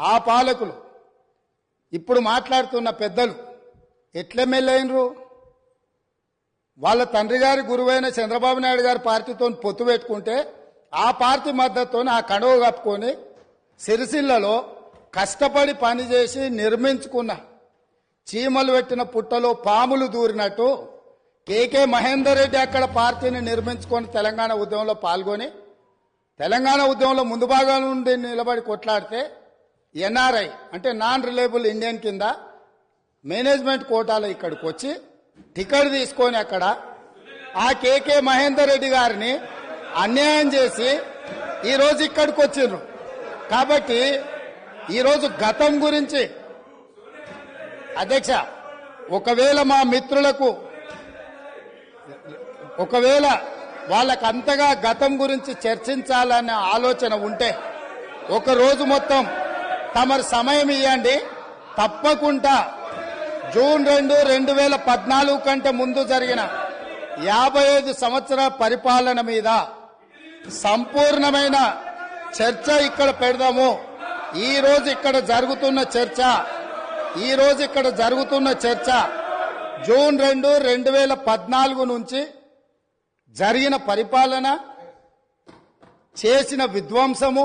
ఆ పాలకులు ఇప్పుడు మాట్లాడుతున్న పెద్దలు ఎట్లెమ్మెల్యేనరు వాళ్ళ తండ్రి గారి గురువైన చంద్రబాబు నాయుడు గారి పార్టీతో పొత్తు పెట్టుకుంటే ఆ పార్టీ మద్దతుతో ఆ కడువ కప్పుకొని సిరిసిల్లలో కష్టపడి పనిచేసి నిర్మించుకున్న చీమలు పెట్టిన పుట్టలో పాములు దూరినట్టు కేకే మహేందర్ రెడ్డి అక్కడ పార్టీని నిర్మించుకొని తెలంగాణ ఉద్యమంలో పాల్గొని తెలంగాణ ఉద్యమంలో ముందు భాగం నుండి నిలబడి కొట్లాడితే ఎన్ఆర్ఐ అంటే నాన్ రిలయబుల్ ఇండియన్ కింద మేనేజ్మెంట్ కోటాలో ఇక్కడికి వచ్చి టికెట్ తీసుకొని అక్కడ ఆ కేకే మహేందర్ రెడ్డి గారిని అన్యాయం చేసి ఈరోజు ఇక్కడికి వచ్చిండ్రు కాబట్టి ఈరోజు గతం గురించి అధ్యక్ష ఒకవేళ మా మిత్రులకు ఒకవేళ వాళ్ళకు అంతగా గతం గురించి చర్చించాలనే ఆలోచన ఉంటే ఒక రోజు మొత్తం తమరు సమయం ఇవ్వండి తప్పకుండా జూన్ రెండు రెండు వేల పద్నాలుగు కంటే ముందు జరిగిన యాభై ఐదు సంవత్సరాల పరిపాలన మీద సంపూర్ణమైన చర్చ ఇక్కడ పెడదాము. ఈ రోజు ఇక్కడ జరుగుతున్న చర్చ ఈ రోజు ఇక్కడ జరుగుతున్న చర్చ జూన్ రెండు రెండు వేల పద్నాలుగు నుంచి జరిగిన పరిపాలన చేసిన విధ్వంసము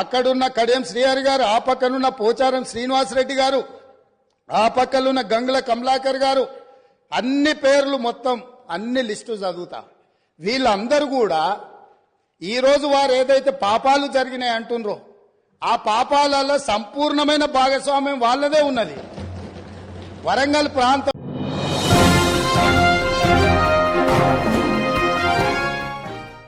అక్కడున్న కడియం శ్రీహరి గారు ఆ పక్కనున్న పోచారం శ్రీనివాస్ రెడ్డి గారు ఆ పక్కనున్న గంగుల కమలాకర్ గారు అన్ని పేర్లు మొత్తం అన్ని లిస్టు చదువుతా. వీళ్ళందరూ కూడా ఈ రోజు వారు ఏదైతే పాపాలు జరిగినాయి అంటుండ్రో ఆ పాపాలలో సంపూర్ణమైన భాగస్వామ్యం వాళ్ళదే ఉన్నది. వరంగల్ ప్రాంతం